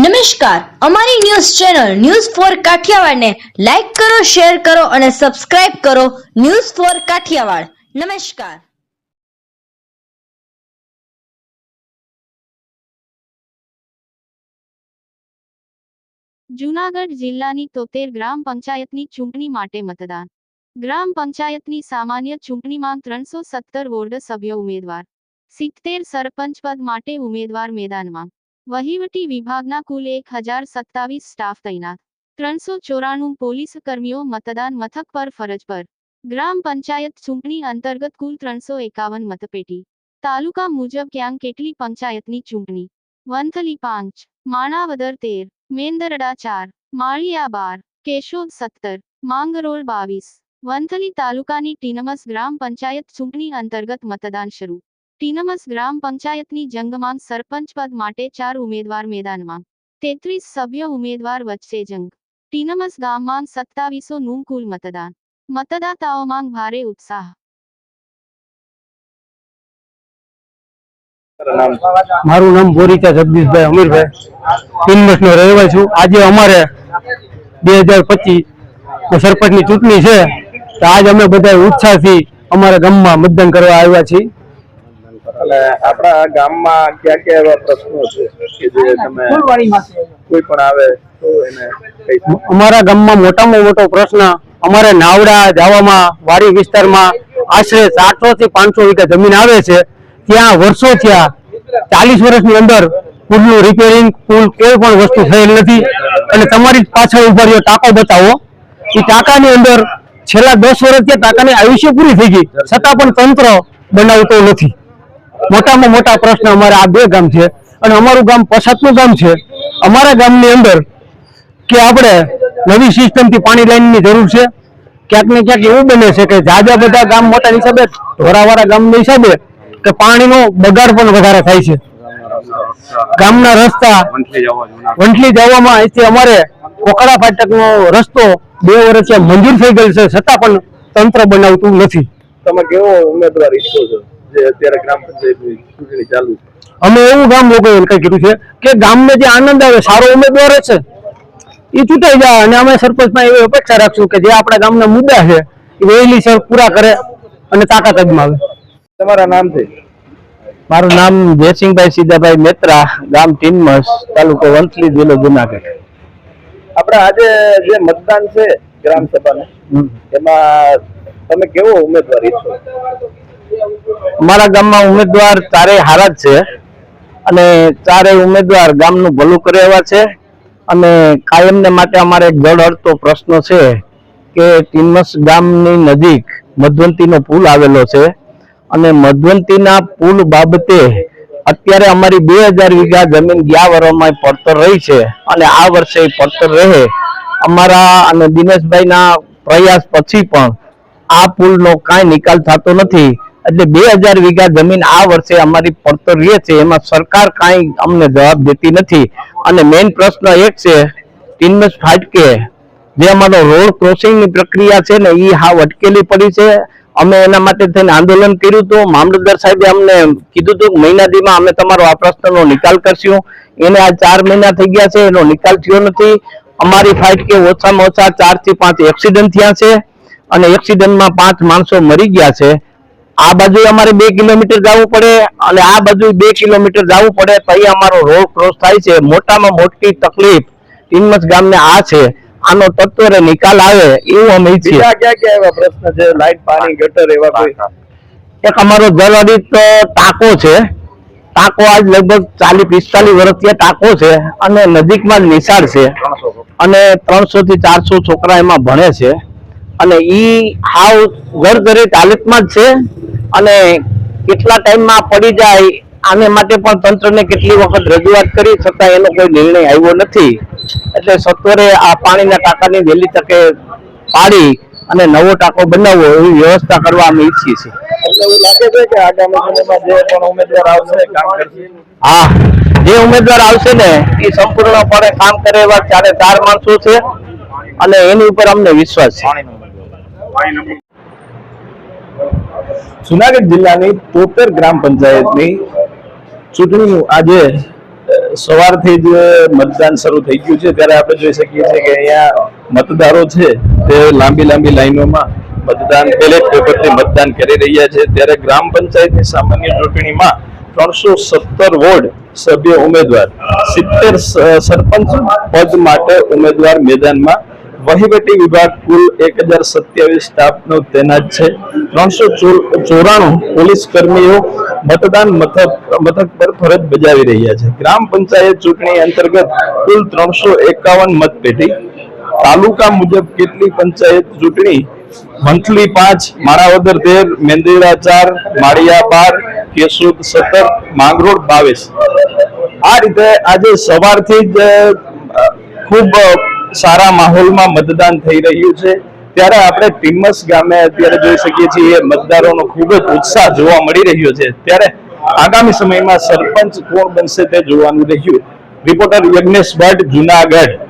નમસ્કાર. અમારી news channel news four કાઠિયાવાડને લાઈક કરો, શેર કરો અને સબસ્ક્રાઇબ કરો ન્યૂઝ ફોર કાઠિયાવાડ. નમસ્કાર. જૂનાગઢ જિલ્લાની તોતેર ગ્રામ પંચાયતની ચૂંટણી માટે મતદાન. ગ્રામ પંચાયતની સામાન્ય ચૂંટણીમાં ત્રણસો સત્તર વોર્ડ સભ્ય ઉમેદવાર. સિત્તેર સરપંચ પદ માટે ઉમેદવાર મેદાનમાં. વહીવટી વિભાગના કુલ એક હજાર સત્તાવીસ સ્ટાફ તૈનાત. ત્રણસો ચોરાણું પોલીસ કર્મીઓ મતદાન મથક પર ફરજ પર. ગ્રામ પંચાયત ચૂંટણી અંતર્ગત કુલ ત્રણસો એકાવન મતપેટી. તાલુકા મુજબ ક્યાં કેટલી પંચાયતની ચૂંટણી? વંથલી પાંચ. માણાવદર તેર. મેંદરડા ચાર. માળિયા બાર. કેશોદ સત્તર. માંગરોળ બાવીસ. વંથલી તાલુકાની ટીનમસ ગ્રામ પંચાયત ચૂંટણી અંતર્ગત મતદાન શરૂ. ટીનમસ ગ્રામ પંચાયતની જંગમાં સરપંચ પદ માટે ચાર ઉમેદવાર મેદાનમાં. તેત્રીસ સભ્ય ઉમેદવાર વચ્ચે જંગ. ટીનમસ ગામમાં સત્તાવીસો નું કુલ મતદાન. મતદાતાઓમાં ભારે ઉત્સાહ. મારું નામ બોરીચા જગદીશભાઈ અમીરભાઈ. ટીનમસ વર્ષનો રહેવાય છું. આજે અમારે બે હજાર પચીસ સરપંચની ચૂંટણી છે. તો આજ અમે બધા ઉત્સાહથી અમારા ગામમાં મતદાન કરવા આવ્યા છીએ. એટલે આપણા ગામમાં ક્યાં ક્યાં એવા પ્રશ્નો છે કે જે તમે કોઈ પણ આવે તો એને અમારા ગામમાં મોટામાં મોટો પ્રશ્ન અમારે નાવડા જાવામાં વાડી વિસ્તારમાં આશરે સાતસો થી પાંચસો વીઘા જમીન આવે છે. ત્યાં વર્ષો થયા ચાલીસ વર્ષની અંદર પુલનું રિપેરિંગ પુલ કોઈ પણ વસ્તુ થયેલ નથી. અને તમારી જ પાછળ ઊભા રહ્યો ટાંકો બતાવો. એ ટાંકાની અંદર છેલ્લા દસ વર્ષથી ટાંકાની આયુષ્ય પૂરી થઈ ગઈ. છતાં પણ તંત્ર બનાવતો નથી. મોટામાં મોટા પ્રશ્ન અમારે આ બે ગામ છે અને અમારું ગામ પછાતનું ગામ છે. અમારા ગામની અંદર કે આપણે નવી સિસ્ટમથી પાણી લાઈનની જરૂર છે. ક્યાંક ને ક્યાંક એવું બને છે કે જાજા બધા ગામ મોટા હિસાબે ઢોરાવાળા ગામના હિસાબે કે પાણીનો બગાડ પણ વધારે થાય છે. ગામના રસ્તા વંટલી જવામાં અહીંથી અમારે કોકડા ફાટકનો રસ્તો બે વર્ષે મંજૂર થઈ ગયેલ છે. છતાં પણ તંત્ર બનાવતું નથી. તમે કેવો ઉમેદવાર ઈચ્છો છો? જે અત્યારે ગ્રામ પંચાયતની ચૂંટણી ચાલુ છે. અમે એવું ગામ લોકોએ કઈ કીધું છે કે ગામને જે આનંદ આવે સારો ઉમેદવાર છે એ ચૂંટાઈ જાય અને અમે સરપંચમાં એવી અપેક્ષા રાખશું કે જે આપણા ગામના મુદ્દા છે એ વહેલી સર પૂરા કરે અને તાકાત અજમાવે તમારા નામથી મારું નામ જયસિંહભાઈ સીધાભાઈ મેત્રા ગામ ટીનમસ તાલુકો વંથલી જિલ્લો જુનાગઢ. આપણે આજે જે મતદાન છે ગ્રામ સભાનું એમાં તમે કેવો ઉમેદવાર ઈચ્છો? અમારા ગામમાં ઉમેદવાર ચારેય હારા જ છે. અને ચારેય ઉમેદવાર ગામનું ભલું કરે એવા છે. અને કાયમને માટે અમારે એક જળ અડતો પ્રશ્ન છે કે ટીનમસ ગામની નજીક મધવંતીનો પુલ આવેલો છે. અને મધવંતીના પુલ બાબતે અત્યારે અમારી બે હજાર વીઘા જમીન ગયા વર્ષમાં પડતર રહી છે અને આ વર્ષે પડતર રહે. અમારા અને દિનેશભાઈના પ્રયાસ પછી પણ આ પુલનો કાંઈ નિકાલ થતો નથી. એટલે બે હજાર વીઘા જમીન આ વર્ષે અમારી પડતર રહે છે. એમાં સરકાર કાંઈ અમને જવાબ દેતી નથી. અને મેઇન પ્રશ્ન એક છે ટીનમસ ફાટકે જે અમારો રોડ ક્રોસિંગની પ્રક્રિયા છે ને એ હાવ અટકેલી પડી છે. અમે એના માટે થઈને આંદોલન કર્યું હતું મામલતદાર સાહેબે અમને કીધું હતું કે મહિના દીમાં અમે તમારો આ પ્રશ્નનો નિકાલ કરશું. એને આ ચાર મહિના થઈ ગયા છે, એનો નિકાલ થયો નથી. અમારી ફાઇટ કે ઓછામાં ઓછા ચારથી પાંચ એક્સિડન્ટ થયા છે. અને એક્સિડન્ટમાં પાંચ માણસો મરી ગયા છે. આ બાજુ અમારે બે કિલોમીટર જવું પડે અને આ બાજુ બે કિલોમીટર જવું પડે તો અહીં અમારો રોડ ક્રોસ થાય છે. મોટામાં મોટી તકલીફ ટીનમસ ગામને આ છે. આનો તત્વરે નિકાલ આવે એવું અમે ઈચ્છીએ. ક્યાં ક્યાં એવા પ્રશ્ન છે? લાઈટ પાણી ગટર એવા કોઈ? એક અમારો જલઅડીત ટાંકો છે. ટાંકો આજ લગભગ ચાલીસ પિસ્તાલીસ વર્ષથી ટાંકો છે અને નજીકમાં જ નિશાળ છે. અને ત્રણસો થી ચારસો છોકરા એમાં ભણે છે. અને ઈ હાવ ઘરે હાલતમાં જ છે. અને કેટલા ટાઈમમાં પડી જાય આને માટે પણ તંત્રને કેટલી વખત રજૂઆત કરી છતાં એનો કોઈ નિર્ણય આવ્યો નથી. એટલે સત્વરે આ પાણીના ટાંકાની વહેલી તકે પાડી અને નવો ટાંકો બનાવવો એવી વ્યવસ્થા કરવા અમે ઈચ્છીએ છીએ. એવું લાગે છે કે આગામી સમયમાં જે પણ આવશે હા જે ઉમેદવાર આવશે ને એ સંપૂર્ણપણે કામ કરે એવા ચારે ચાર માણસો છે અને એની ઉપર અમને વિશ્વાસ છે. જુનાગઢ જિલ્લાની તોતેર ગ્રામ પંચાયતની ચૂંટણી આજે સવારથી જ મતદાન શરૂ થઈ ગયું છે. ત્યારે આપણે જોઈ શકીએ છીએ કે અહીંયા મતદારો છે તે લાંબી લાંબી લાઈનોમાં મતદાન બેલેટ પેપરથી મતદાન કરી રહ્યા છે. ત્યારે ગ્રામ પંચાયતની સામાન્ય ચૂંટણીમાં ત્રણસો સત્તર વોર્ડ સભ્ય ઉમેદવાર, સિત્તેર સરપંચ પદ માટે ઉમેદવાર મેદાનમાં વહીવટી વિભાગ કુલ એક હજાર સત્યાવીસ સ્ટાફનો તૈનાત છે. ત્રણસો ચોરાણું પોલીસ કર્મીઓ મતદાન મથક મથક પર ફરજ બજાવી રહ્યા છે. ગ્રામ પંચાયત ચૂંટણી અંતર્ગત કુલ ત્રણસો એકાવન મતપેટી. તાલુકા મુજબ કેટલી પંચાયત ચૂંટણી? મંથલી પાંચ, માણાવદર તેર, મેંદીરા ચાર, માળિયા બાર, કેશોદ સત્તર, માંગરોળ બાવીસ. આ રીતે આજે સવારથી જ ખૂબ સારા માહોલમાં મતદાન થઈ રહ્યું છે. ત્યારે આપણે ટીમસ ગામે અત્યારે જોઈ શકીએ છીએ મતદારોનો ખૂબ જ ઉત્સાહ જોવા મળી રહ્યો છે. ત્યારે આગામી સમયમાં સરપંચ કોણ બનશે તે જોવાનું રહ્યું. રિપોર્ટર યજ્ઞેશ ભટ્ટ, જુનાગઢ.